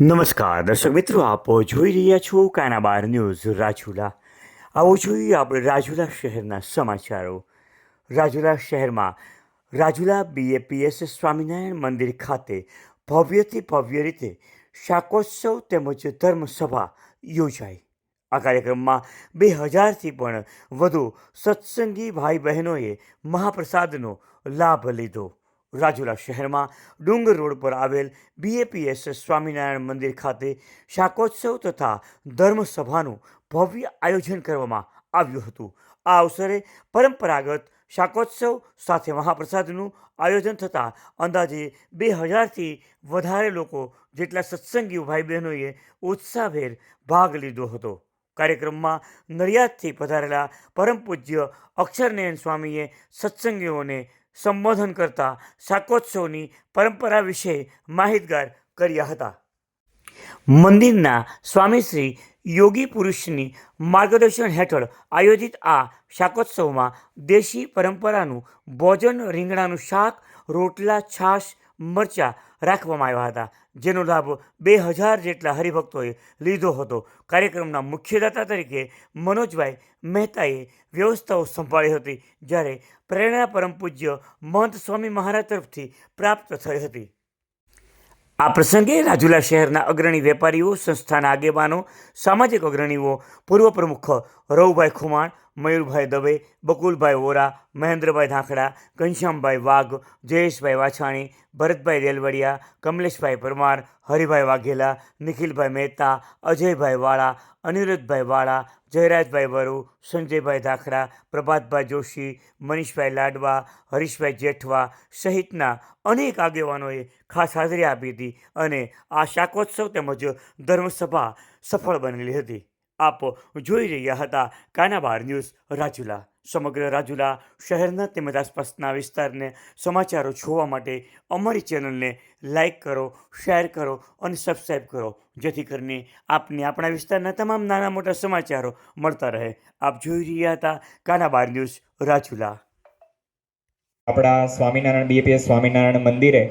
નમસ્કાર, દર્શક મિત્રો, આપ જોઈ રહ્યા છો કાનાબાર ન્યૂઝ રાજુલા. આવો જોઈએ આપણે રાજુલા શહેરના સમાચારો. રાજુલા શહેરમાં રાજુલા બીએપીએસ સ્વામિનારાયણ મંદિર ખાતે ભવ્યથી ભવ્ય રીતે શાકોત્સવ તેમજ ધર્મસભા યોજાઈ. આ કાર્યક્રમમાં બે હજારથી પણ વધુ સત્સંગી ભાઈ બહેનોએ મહાપ્રસાદનો લાભ લીધો. રાજુલા શહેરમાં ડુંગર રોડ પર આવેલ બીએપીએસ સ્વામિનારાયણ મંદિર ખાતે શાકોત્સવ તથા ધર્મસભાનું ભવ્ય આયોજન કરવામાં આવ્યું હતું. આ અવસરે પરંપરાગત શાકોત્સવ સાથે મહાપ્રસાદનું આયોજન થતાં અંદાજે બે હજારથી વધારે લોકો જેટલા સત્સંગી ભાઈ બહેનોએ ઉત્સાહભેર ભાગ લીધો હતો. કાર્યક્રમમાં નડિયાદથી પધારેલા પરમ પૂજ્ય અક્ષરનયન સ્વામીએ સત્સંગીઓને સંબોધન કરતા શાકોત્સવની પરંપરા વિશે માહિતગાર કર્યા હતા. મંદિરના સ્વામી શ્રી યોગી પુરુષની માર્ગદર્શન હેઠળ આયોજિત આ શાકોત્સવમાં દેશી પરંપરાનું ભોજન રીંગણાનું શાક, રોટલા, છાશ મરચાં રાખવામાં આવ્યા હતા. જેનો લાભ બે હજાર જેટલા હરિભક્તોએ લીધો હતો. કાર્યક્રમના મુખ્યદાતા તરીકે મનોજભાઈ મહેતાએ વ્યવસ્થાઓ સંભાળી હતી, જ્યારે પ્રેરણા પરમ પૂજ્ય મહંત સ્વામી મહારાજ તરફથી પ્રાપ્ત થઈ હતી. આ પ્રસંગે રાજુલા શહેરના અગ્રણી વેપારીઓ, સંસ્થાના આગેવાનો, સામાજિક અગ્રણીઓ, પૂર્વ પ્રમુખ રવુભાઈ ખુમાણ મયુરભાઈ દવે, બકુલભાઈ વોરા, મહેન્દ્રભાઈ ધાંખડા, ઘનશ્યામભાઈ વાઘ, જયેશભાઈ વાછાણી, ભરતભાઈ રેલવડિયા કમલેશભાઈ પરમાર, હરિભાઈ વાઘેલા, નિખિલભાઈ મહેતા, અજયભાઈ વાળા, અનિરુદ્ધભાઈ વાળા, જયરાજભાઈ વરુ, સંજયભાઈ ધાખડા, પ્રભાતભાઈ જોશી, મનીષભાઈ લાડવા, હરીશભાઈ જેઠવા સહિતના અનેક આગેવાનોએ ખાસ હાજરી આપી હતી અને આ શાકોત્સવ તેમજ ધર્મસભા સફળ બનેલી હતી. આપ જોઈ રહ્યા હતા કાનાબાર ન્યૂઝ રાજુલા. સમગ્ર રાજુલા શહેરના તેમજ આસપાસના વિસ્તારને સમાચારો જોવા માટે અમારી ચેનલને લાઈક કરો, શેર કરો અને સબસ્ક્રાઈબ કરો, જેથી કરીને આપને આપણા વિસ્તારના તમામ નાના મોટા સમાચારો મળતા રહે. આપ જોઈ રહ્યા હતા કાનાબાર ન્યૂઝ રાજુલા. આપણા સ્વામિનારાયણ, બીએપીએસ સ્વામિનારાયણ મંદિરે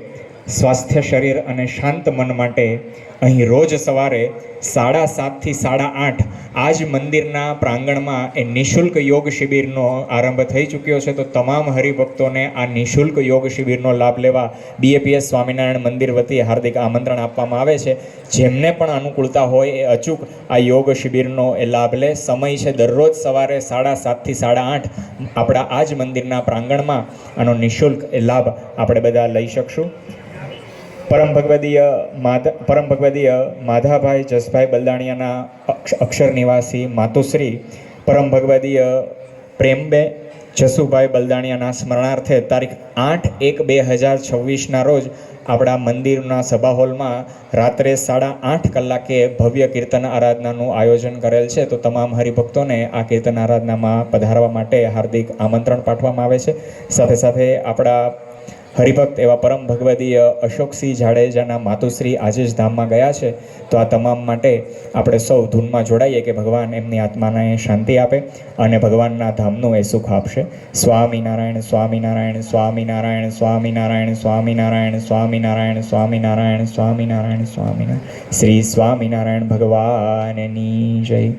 સ્વાસ્થ્ય શરીર અને શાંત મન માટે અહીં રોજ સવારે સાડા સાતથી સાડા આઠ આ જ મંદિરના પ્રાંગણમાં એ નિઃશુલ્ક યોગ શિબિરનો આરંભ થઈ ચૂક્યો છે. તો તમામ હરિભક્તોને આ નિઃશુલ્ક યોગ શિબિરનો લાભ લેવા બીએપીએસ સ્વામિનારાયણ મંદિર વતી હાર્દિક આમંત્રણ આપવામાં આવે છે. જેમને પણ અનુકૂળતા હોય એ અચૂક આ યોગ શિબિરનો એ લાભ લે. સમય છે દરરોજ સવારે સાડા સાતથી સાડા આઠ. આપણા આ જ મંદિરના પ્રાંગણમાં આનો નિઃશુલ્ક લાભ આપણે બધા લઈ શકશું. પરમ ભગવદીય માધ, પરમ ભગવદીય માધાભાઈ જસભાઈ બલદાણિયાના અક્ષ- અક્ષર નિવાસી માતુશ્રી, પરમ ભગવદીય પ્રેમબે જસુભાઈ બલદાણિયાના સ્મરણાર્થે તારીખ આઠ એક બે હજાર છવ્વીસના રોજ આપણા મંદિરના સભા હોલમાં રાત્રે સાડા આઠ કલાકે ભવ્ય કીર્તન આરાધનાનું આયોજન કરેલ છે. તો તમામ હરિભક્તોને આ કીર્તન આરાધનામાં પધારવા માટે હાર્દિક આમંત્રણ પાઠવવામાં આવે છે. સાથે સાથે આપણા હરિભક્ત એવા પરમ ભગવદીય અશોકસિંહ જાડેજાના માતુશ્રી આજે જ ધામમાં ગયા છે. તો આ તમામ માટે આપણે સૌ ધૂનમાં જોડાઈએ કે ભગવાન એમની આત્માને શાંતિ આપે અને ભગવાનના ધામનું એ સુખ આપશે. સ્વામિનારાયણ સ્વામિનારાયણ સ્વામિનારાયણ સ્વામિનારાયણ સ્વામિનારાયણ સ્વામિનારાયણ સ્વામિનારાયણ સ્વામિનારાયણ સ્વામિનારાયણ. શ્રી સ્વામિનારાયણ ભગવાનની જય.